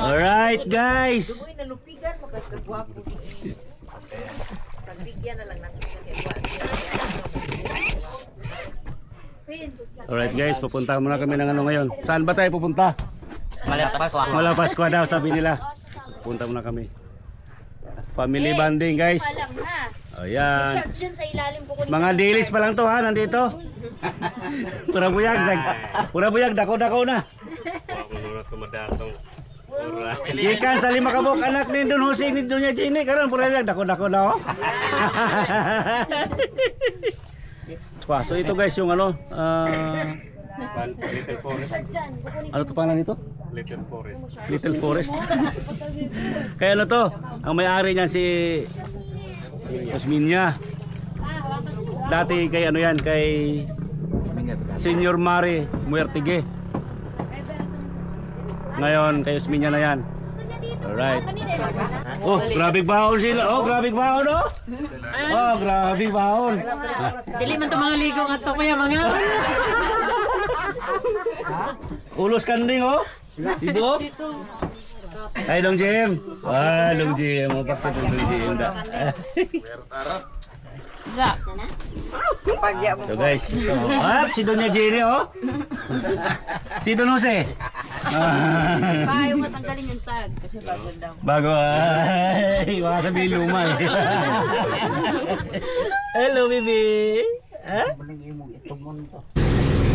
Alright guys. Magkagwapo. Pagbigyan na lang Alright guys, pupunta muna kami ng ano ngayon. Saan ba tayo pupunta? Malapas ko. Wala Pasko daw sabi nila. Punta muna kami. Family bonding guys. Ayan. Ko Mga dilis pa lang to ha, nandito. Pura buyag, dag, pura buyag, dako-dako na. Gikan sa lima kabok anak ni Don Jose ni Donya Jenny karon pura buyag, dako-dako na oh. Pa, so ito guys yung ano, ah, Little Forest. ano to pangalan nito? Little Forest. Little Forest. Kaya ano to, ang may-ari niyan si Osminia. Dati kay ano yan, kay Senior Mari Muertige. Ngayon, kay Osminia na yan. Alright. Oh, grabe baon sila. Oh, grabe baon, oh. Oh, grabe baon. Dili man to mga ligo nga to kuya mga. Ulos kanding, oh. Ibo. Ay, Long Jim. Ah, Long Jim. Oh, bakit yung Long Jim? Da. So guys, ito. Ah, si Donya Jenny, oh. Si Don Jose. Ah, Payo nga tanggalin yung tag. Kasi bago daw. bago, ay, baka sabihin luma eh. Hello, baby. Ha? Alright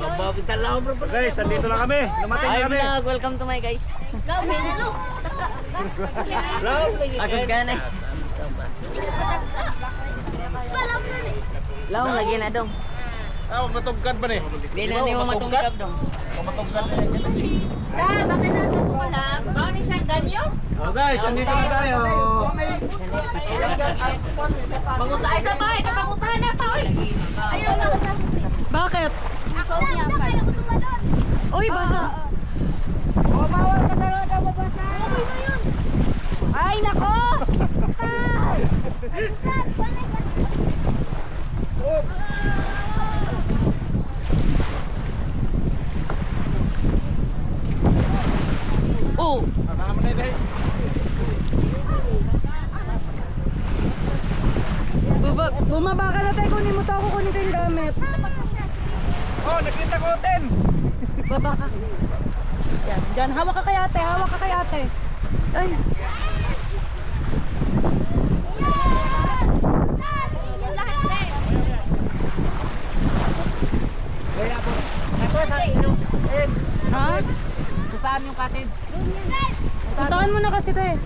Daya, mga tol. Guys, nandito na kami. Lumating na kami. welcome to my guys. Ikaw, may nalo. Taka. Agad ka na. Hindi ka. Balam na rin. Laong lagi na dong. Ah, matugkad ba ni? Di na ni mo matungkap dong. Matugkad na yan. Da, bakit mo wala? Saan ni siya ganyo? Oh guys, nandito na tayo. Ka ba? Ikaw mangutay na pa oy. Ayaw na. Bakit? Ako niya, tumalon. Uy, basa. Ay, nako! Ay! Saan? Panay ka. Oh. Baba, bumaba ka na tayo kunin mo to ako kunin ko yung gamit. Oh, nakita ko 10. Baba. Yan, dyan. Hawak ka kay ate, hawak ka kay ate. Ay. Ha? Saan yung cottage? Puntaan mo na kasi tayo.